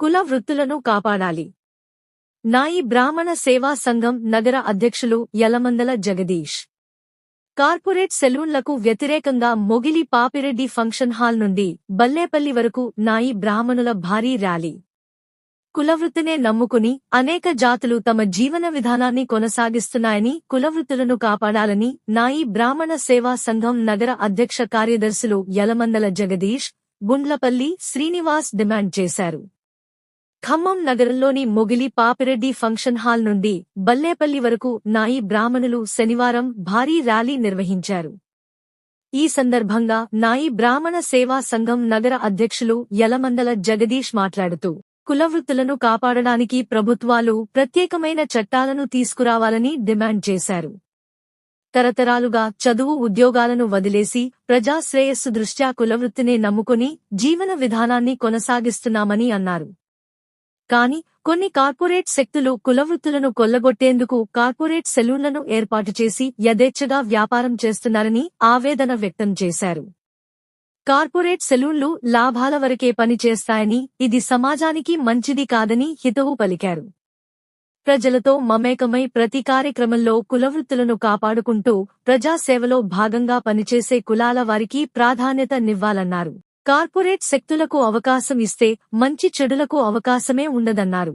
కుల వృత్తులను కాపాడాలి. నాయి బ్రాహ్మణ సేవా సంఘం నగర అధ్యక్షులు యలమందల జగదీష్. కార్పొరేట్ సెలూన్లకు వ్యతిరేకంగా మొగిలి పాపిరెడ్డి ఫంక్షన్ హాల్ నుండి బల్లేపల్లి వరకు నాయి బ్రాహ్మణుల భారీ ర్యాలీ. కులవృత్తినే నమ్ముకుని అనేక జాతులు తమ జీవన విధానాన్ని కొనసాగిస్తున్నాయని కులవృత్తులను కాపాడాలని నాయి బ్రాహ్మణ సేవా సంఘం నగర అధ్యక్ష కార్యదర్శులు యలమందల జగదీష్ గుండ్లపల్లి శ్రీనివాస్ డిమాండ్ చేశారు. ఖమ్మం నగరంలోని మొగిలి పాపిరెడ్డి ఫంక్షన్ హాల్ నుండి బల్లేపల్లి వరకు నాయి బ్రాహ్మణులు శనివారం భారీ ర్యాలీ నిర్వహించారు. ఈ సందర్భంగా నాయి బ్రాహ్మణ సేవా సంఘం నగర అధ్యక్షులు యలమందల జగదీష్ మాట్లాడుతూ కులవృత్తులను కాపాడడానికి ప్రభుత్వాలు ప్రత్యేకమైన చట్టాలను తీసుకురావాలని డిమాండ్ చేశారు. తరతరాలుగా చదువు ఉద్యోగాలను వదిలేసి ప్రజాశ్రేయస్సు దృష్ట్యా కులవృత్తినే నమ్ముకుని జీవన విధానాన్ని కొనసాగిస్తున్నామని అన్నారు. కాని కొన్ని కార్పొరేట్ శక్తులు కులవృత్తులను కొల్లగొట్టేందుకు కార్పొరేట్ సెలూన్లను ఏర్పాటు చేసి యథేచ్ఛగా వ్యాపారం చేస్తున్నారని ఆవేదన వ్యక్తం చేశారు. కార్పొరేట్ సెలూన్లు లాభాల వరకే పనిచేస్తాయని ఇది సమాజానికి మంచిది కాదని హితవు పలికారు. ప్రజలతో మమేకమై ప్రతి కార్యక్రమంలో కులవృత్తులను కాపాడుకుంటూ ప్రజాసేవలో భాగంగా పనిచేసే కులాల వారికి ప్రాధాన్యతనివ్వాలన్నారు కార్పొరేట్ శక్తులకు అవకాశం ఇస్తే మంచి చెడులకు అవకాశమే ఉండదన్నారు.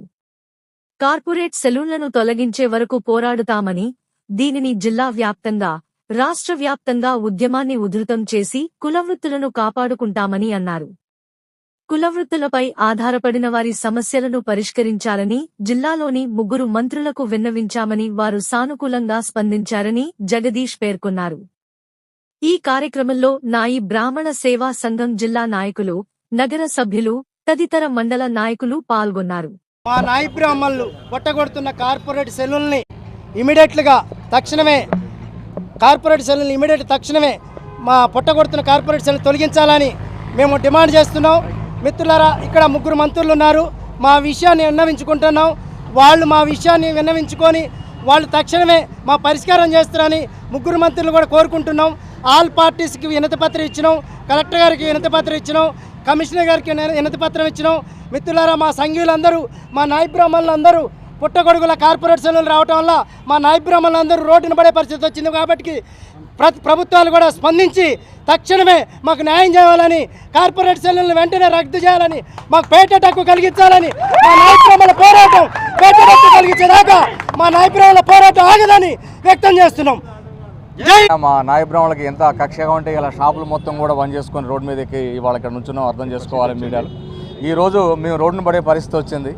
కార్పొరేట్ సెలూన్లను తొలగించే వరకు పోరాడుతామని దీనిని జిల్లా వ్యాప్తంగా రాష్ట్ర వ్యాప్తంగా ఉద్యమాన్ని ఉధృతం చేసి కులవృత్తులను కాపాడుకుంటామని అన్నారు. కులవృత్తులపై ఆధారపడిన వారి సమస్యలను పరిష్కరించాలని జిల్లాలోని ముగ్గురు మంత్రులకు విన్నవించామని వారు సానుకూలంగా స్పందించారని జగదీష్ పేర్కొన్నారు. ఈ కార్యక్రమంలో నాయి బ్రాహ్మణ సేవా సంఘం జిల్లా నాయకులు నగర సభ్యులు తదితర మండల నాయకులు పాల్గొన్నారు. మా నాయి బ్రాహ్మణులు పొట్టగొడుతున్న కార్పొరేట్ సెల్లుల్ని ఇమీడియట్లుగా తక్షణమే కార్పొరేట్ సెల్లుల్ని ఇమీడియట్ తక్షణమే మా పొట్టగొడుతున్న కార్పొరేట్ సెల్లు తొలగించాలని మేము డిమాండ్ చేస్తున్నాం. మిత్రులారా ఇక్కడ ముగ్గురు మంత్రులు ఉన్నారు. మా విషయాన్ని విన్నవించుకుంటున్నాం. వాళ్ళు మా విషయాన్ని విన్నవించుకొని వాళ్ళు తక్షణమే మా పరిష్కారం చేస్తారని ముగ్గురు మంత్రులు కూడా కోరుకుంటున్నాం. ఆల్ పార్టీస్కి వినతి పత్రం ఇచ్చినాం కలెక్టర్ గారికి వినతి పత్రం ఇచ్చినాం కమిషనర్ గారికి వినతి పత్రం ఇచ్చినాం. మిత్రులారా మా సంఘీయులందరూ మా నాయ బ్రాహ్మణులందరూ పుట్టగొడుగుల కార్పొరేట్ రావటం వల్ల మా నాయ బ్రాహ్మణులందరూ రోడ్డున పడే పరిస్థితి వచ్చింది కాబట్టి ప్రభుత్వాలు కూడా స్పందించి తక్షణమే మాకు న్యాయం చేయాలని కార్పొరేట్ సెల్లులను వెంటనే రద్దు చేయాలని మాకు పేటెంట్ హక్కు కలిగించాలని మా నాయకుల పోరాటం పేటెంట్ హక్కు కలిగించేదాకా మా నాయకుల పోరాటం ఆగదని వ్యక్తం చేస్తున్నాం. మా నాయ ఎంత కక్షగా ఉంటే ఇలా షాపులు మొత్తం కూడా బంద్ చేసుకొని రోడ్డు మీదకి ఇవాళ ఇక్కడ నుంచున్నాం అర్థం చేసుకోవాలి మీడియాలో. ఈరోజు మేము రోడ్డును పడే పరిస్థితి వచ్చింది.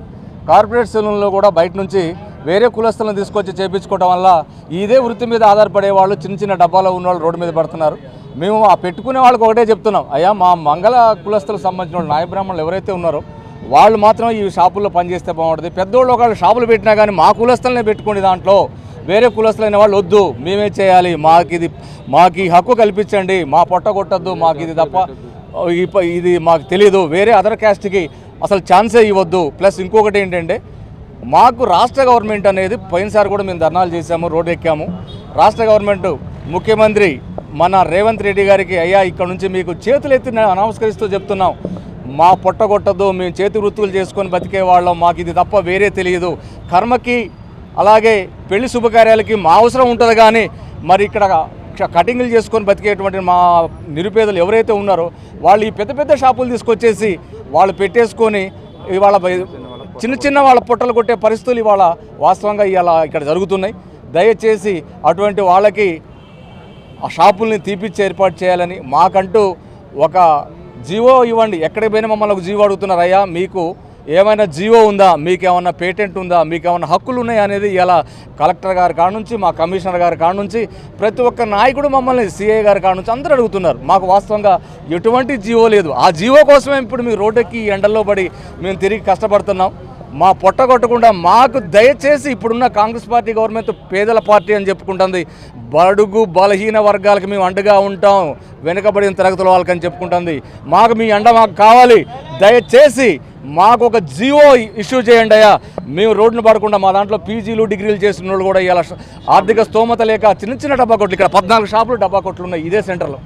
కార్పొరేట్ సెలూన్లో కూడా బయట నుంచి వేరే కులస్తులను తీసుకొచ్చి చేపించుకోవడం వల్ల ఇదే వృత్తి మీద ఆధారపడే వాళ్ళు చిన్న చిన్న డబ్బాలో ఉన్న వాళ్ళు రోడ్డు మీద పడుతున్నారు. మేము ఆ పెట్టుకునే వాళ్ళకి ఒకటే చెప్తున్నాం అయ్యా మా మంగళ కులస్తులకు సంబంధించిన వాళ్ళు నాయ ఎవరైతే ఉన్నారో వాళ్ళు మాత్రం ఈ షాపుల్లో పనిచేస్తే బాగుంటుంది. పెద్దోళ్ళు ఒకళ్ళు షాపులు పెట్టినా కానీ మా కులస్తులనే పెట్టుకోండి దాంట్లో. వేరే కులస్తులైన వాళ్ళు వద్దు మేమే చేయాలి. మాకు ఇది మాకు ఈ హక్కు కల్పించండి. మా పొట్ట కొట్టద్దు మాకు ఇది తప్ప ఇది మాకు తెలియదు వేరే అదర్ క్యాస్ట్కి అసలు ఛాన్సే ఇవ్వద్దు. ప్లస్ ఇంకొకటి ఏంటంటే మాకు రాష్ట్ర గవర్నమెంట్ అనేది పోయినసారి కూడా మేము ధర్నాలు చేశాము రోడ్ ఎక్కాము. రాష్ట్ర గవర్నమెంట్ ముఖ్యమంత్రి మన రేవంత్ రెడ్డి గారికి అయ్యా ఇక్కడ నుంచి మీకు చేతులు ఎత్తి న- నమస్కరిస్తూ చెప్తున్నాం. మా పొట్ట కొట్టద్దు మేము చేతి వృత్తులు చేసుకొని బతికే వాళ్ళం మాకు ఇది తప్ప వేరే తెలియదు. కర్మకి అలాగే పెళ్ళి శుభకార్యాలకి మా అవసరం ఉంటుంది కానీ మరి ఇక్కడ కటింగ్లు చేసుకొని బతికేటువంటి మా నిరుపేదలు ఎవరైతే ఉన్నారో వాళ్ళు ఈ పెద్ద పెద్ద షాపులు తీసుకొచ్చేసి వాళ్ళు పెట్టేసుకొని ఇవాళ చిన్న చిన్న వాళ్ళ పొట్టలు కొట్టే పరిస్థితులు ఇవాళ వాస్తవంగా ఇవాళ ఇక్కడ జరుగుతున్నాయి. దయచేసి అటువంటి వాళ్ళకి ఆ షాపుల్ని తీపిచ్చి ఏర్పాటు చేయాలని మాకంటూ ఒక జీవో ఇవ్వండి. ఎక్కడికి పోయినా మమ్మల్ని ఒక జీవో అడుగుతున్నారయ్యా మీకు ఏమైనా జీవో ఉందా? మీకేమైనా పేటెంట్ ఉందా? మీకేమన్నా హక్కులు ఉన్నాయా అనేది ఇలా కలెక్టర్ గారి కాడ నుంచి మా కమిషనర్ గారి కాడ నుంచి ప్రతి ఒక్క నాయకుడు మమ్మల్ని సిఐ గారి కాడ నుంచి అందరూ అడుగుతున్నారు. మాకు వాస్తవంగా ఎటువంటి జీవో లేదు. ఆ జీవో కోసమే ఇప్పుడు మీ రోడ్డుకి ఎండల్లో పడి మేము తిరిగి కష్టపడుతున్నాం. మా పొట్ట కొట్టకుండా మాకు దయచేసి ఇప్పుడున్న కాంగ్రెస్ పార్టీ గవర్నమెంట్ పేదల పార్టీ అని చెప్పుకుంటుంది. బడుగు బలహీన వర్గాలకు మేము అండగా ఉంటాం. వెనుకబడిన తరగతుల వాళ్ళకని చెప్పుకుంటుంది. మాకు మీ అండ మాకు కావాలి. దయచేసి మాకు ఒక జియో ఇష్యూ చేయండి అయ్యా. మేము రోడ్డును పడకుండా మా దాంట్లో పీజీలు డిగ్రీలు చేసిన వాళ్ళు కూడా ఇలా ఆర్థిక స్తోమత లేక చిన్న చిన్న డబ్బా కొట్లు ఇక్కడ పద్నాలుగు షాపులు డబ్బా కొట్లు ఉన్నాయి ఇదే సెంటర్లో.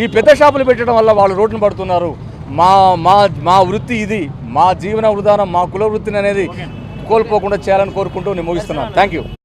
ఈ పెద్ద షాపులు పెట్టడం వల్ల వాళ్ళు రోడ్డును పడుతున్నారు. మా మా మా వృత్తి ఇది. మా జీవన విధానం మా కుల వృత్తిని అనేది కోల్పోకుండా చేయాలని కోరుకుంటూ నేను ముగిస్తున్నాను. Thank you